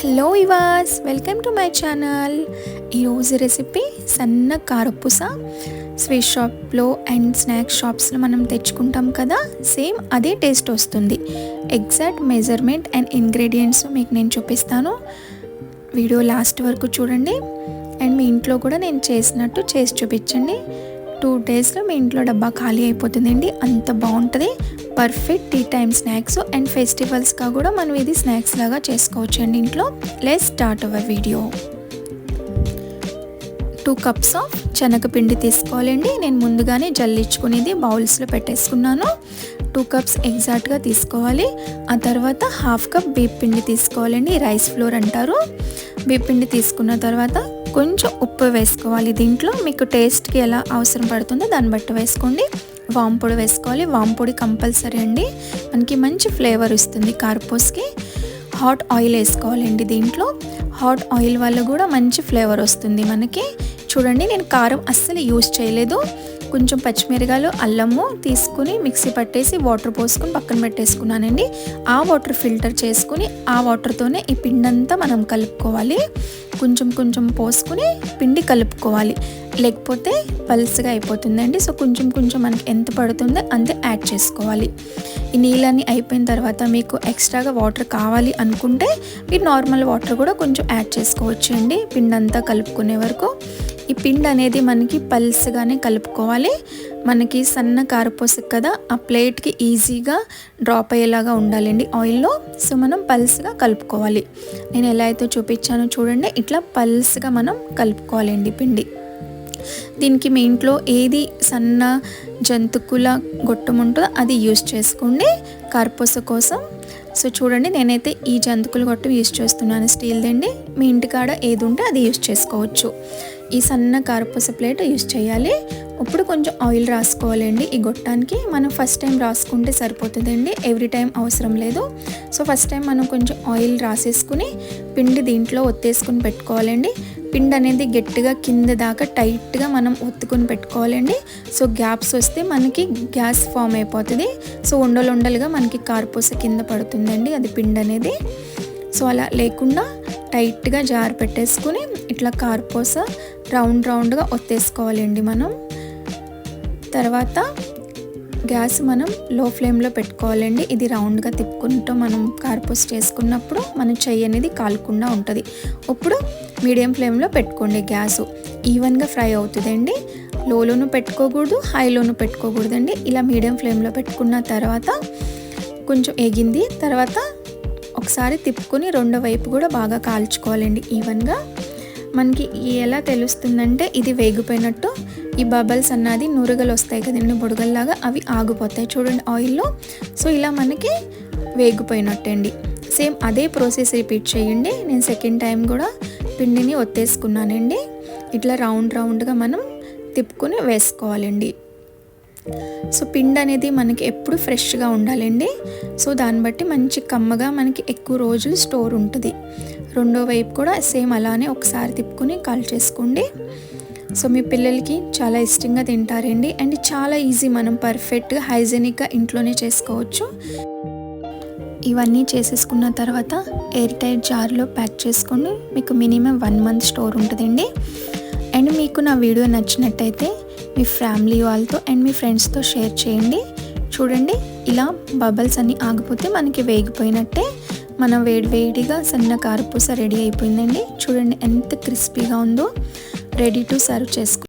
Hello ఇవాస్ welcome to my channel ఈరోజు recipe సన్న కారపూస స్వీట్ షాప్లో అండ్ స్నాక్స్ షాప్స్లో మనం తెచ్చుకుంటాం కదా సేమ్ అదే టేస్ట్ వస్తుంది. ఎగ్జాక్ట్ మెజర్మెంట్ అండ్ ఇంగ్రీడియంట్స్ మీకు నేను చూపిస్తాను. వీడియో లాస్ట్ వరకు చూడండి. అండ్ మీ ఇంట్లో కూడా నేను చేసినట్టు చేసి చూపించండి. టూ డేస్లో మీ ఇంట్లో డబ్బా ఖాళీ అయిపోతుందండి. అంత బాగుంటుంది. Perfect tea time snacks and ఫెస్టివల్స్గా కూడా మనం ఇది స్నాక్స్ లాగా చేసుకోవచ్చు అండి ఇంట్లో. Let's start our video two cups of శనగపిండి తీసుకోవాలండి. నేను ముందుగానే జల్లించుకునేది బౌల్స్లో పెట్టేసుకున్నాను. టూ కప్స్ ఎగ్జాక్ట్గా తీసుకోవాలి. ఆ తర్వాత హాఫ్ కప్ బీప్ పిండి తీసుకోవాలండి. రైస్ ఫ్లోర్ అంటారు. బీప్ పిండి తీసుకున్న తర్వాత కొంచెం ఉప్పు వేసుకోవాలి. దీంట్లో మీకు టేస్ట్కి ఎలా అవసరం పడుతుందో దాన్ని బట్టి వేసుకోండి. వాంపొడి వేసుకోవాలి. వాంపొడి కంపల్సరీ అండి. మనకి మంచి ఫ్లేవర్ ఇస్తుంది కార్పోస్కి. హాట్ ఆయిల్ వేసుకోవాలండి దీంట్లో. హాట్ ఆయిల్ వల్ల కూడా మంచి ఫ్లేవర్ వస్తుంది మనకి. చూడండి నేను కారం అస్సలు యూస్ చేయలేదు. కొంచెం పచ్చిమిరగాయలు అల్లము తీసుకుని మిక్సీ పట్టేసి వాటర్ పోసుకొని పక్కన పెట్టేసుకున్నానండి. ఆ వాటర్ ఫిల్టర్ చేసుకుని ఆ వాటర్తోనే ఈ పిండి అంతా మనం కలుపుకోవాలి. కొంచెం కొంచెం పోసుకుని పిండి కలుపుకోవాలి. లేకపోతే పల్స్గా అయిపోతుందండి. సో కొంచెం కొంచెం మనకి ఎంత పడుతుందో అంతే యాడ్ చేసుకోవాలి. ఈ నీళ్ళని అయిపోయిన తర్వాత మీకు ఎక్స్ట్రాగా వాటర్ కావాలి అనుకుంటే మీరు నార్మల్ వాటర్ కూడా కొంచెం యాడ్ చేసుకోవచ్చు అండి పిండి అంతా కలుపుకునే వరకు. ఈ పిండి అనేది మనకి పల్స్గానే కలుపుకోవాలి. మనకి సన్న కారపోసకు కదా ఆ ప్లేట్కి ఈజీగా డ్రాప్ అయ్యేలాగా ఉండాలండి ఆయిల్లో. సో మనం పల్స్గా కలుపుకోవాలి. నేను ఎలా అయితే చూపించానో చూడండి. ఇట్లా పల్స్గా మనం కలుపుకోవాలండి పిండి. దీనికి మీ ఇంట్లో ఏది సన్న జంతుకుల గొట్టం ఉంటుందో అది యూజ్ చేసుకోండి. కార్పూస కోసం. సో చూడండి నేనైతే ఈ జంతుకుల గొట్టం యూస్ చేస్తున్నాను. స్టీల్ దండి. మీ ఇంటికాడ ఏది ఉంటే అది యూజ్ చేసుకోవచ్చు. ఈ సన్న కారపూస ప్లేట్ యూజ్ చేయాలి. ఇప్పుడు కొంచెం ఆయిల్ రాసుకోవాలండి. ఈ గొట్టానికి మనం ఫస్ట్ టైం రాసుకుంటే సరిపోతుందండి. ఎవ్రీ టైం అవసరం లేదు. సో ఫస్ట్ టైం మనం కొంచెం ఆయిల్ రాసేసుకుని పిండి దీంట్లో ఒత్తేసుకుని పెట్టుకోవాలండి. పిండి అనేది గట్టిగా కింద దాకా టైట్గా మనం ఒత్తుకొని పెట్టుకోవాలండి. సో గ్యాప్స్ వస్తే మనకి గ్యాస్ ఫామ్ అయిపోతుంది. సో ఉండలు ఉండలుగా మనకి కార్పూస కింద పడుతుందండి అది పిండి అనేది. సో అలా లేకుండా టైట్గా జార్ పెట్టేసుకుని ఇట్లా కార్పూస రౌండ్ రౌండ్గా ఒత్తేసుకోవాలండి మనం. తర్వాత గ్యాస్ మనం లో ఫ్లేమ్లో పెట్టుకోవాలండి. ఇది రౌండ్గా తిప్పుకుంటూ మనం కార్పూస్ చేసుకున్నప్పుడు మన చెయ్యి అనేది కాలకుండా ఉంటుంది. ఇప్పుడు మీడియం ఫ్లేమ్లో పెట్టుకోండి గ్యాస్. ఈవెన్గా ఫ్రై అవుతుందండి. లోలోనూ పెట్టుకోకూడదు హైలోను పెట్టుకోకూడదండి. ఇలా మీడియం ఫ్లేమ్లో పెట్టుకున్న తర్వాత కొంచెం ఎగింది. తర్వాత ఒకసారి తిప్పుకొని రెండో వైపు కూడా బాగా కాల్చుకోవాలండి ఈవెన్గా. మనకి ఎలా తెలుస్తుందంటే ఇది వేగిపోయినట్టు ఈ బబల్స్ అన్నది నురగలు వస్తాయి కదండి బుడగల్లాగా అవి ఆగిపోతాయి చూడండి ఆయిల్లో. సో ఇలా మనకి వేగిపోయినట్టు అండి సేమ్ అదే ప్రాసెస్ రిపీట్ చేయండి. నేను సెకండ్ టైం కూడా పిండిని ఒత్తేసుకున్నానండి. ఇట్లా రౌండ్ రౌండ్గా మనం తిప్పుకొని వేసుకోవాలండి. సో పిండి అనేది మనకి ఎప్పుడు ఫ్రెష్గా ఉండాలండి. సో దాన్ని బట్టి మంచి కమ్మగా మనకి ఎక్కువ రోజులు స్టోర్ ఉంటుంది. రెండో వైపు కూడా సేమ్ అలానే ఒకసారి తిప్పుకొని కాల్ చేసుకోండి. సో మీ పిల్లలకి చాలా ఇష్టంగా తింటారండి. అండ్ చాలా ఈజీ మనం పర్ఫెక్ట్గా హైజెనిక్గా ఇంట్లోనే చేసుకోవచ్చు. ఇవన్నీ చేసేసుకున్న తర్వాత ఎయిర్ టైట్ జార్లో ప్యాక్ చేసుకోండి మీకు మినిమం వన్ మంత్ స్టోర్ ఉంటుందండి. అండ్ మీకు నా వీడియో నచ్చినట్టయితే మీ ఫ్యామిలీ వాళ్ళతో అండ్ మీ ఫ్రెండ్స్తో షేర్ చేయండి. చూడండి ఇలా బబల్స్ అన్నీ ఆగిపోతే మనకి వేగిపోయినట్టే మనం వేడి వేడిగా సన్న కారపూస రెడీ అయిపోయిందండి. చూడండి ఎంత క్రిస్పీగా ఉందో. రెడీ టు సర్వ్ చేసుకో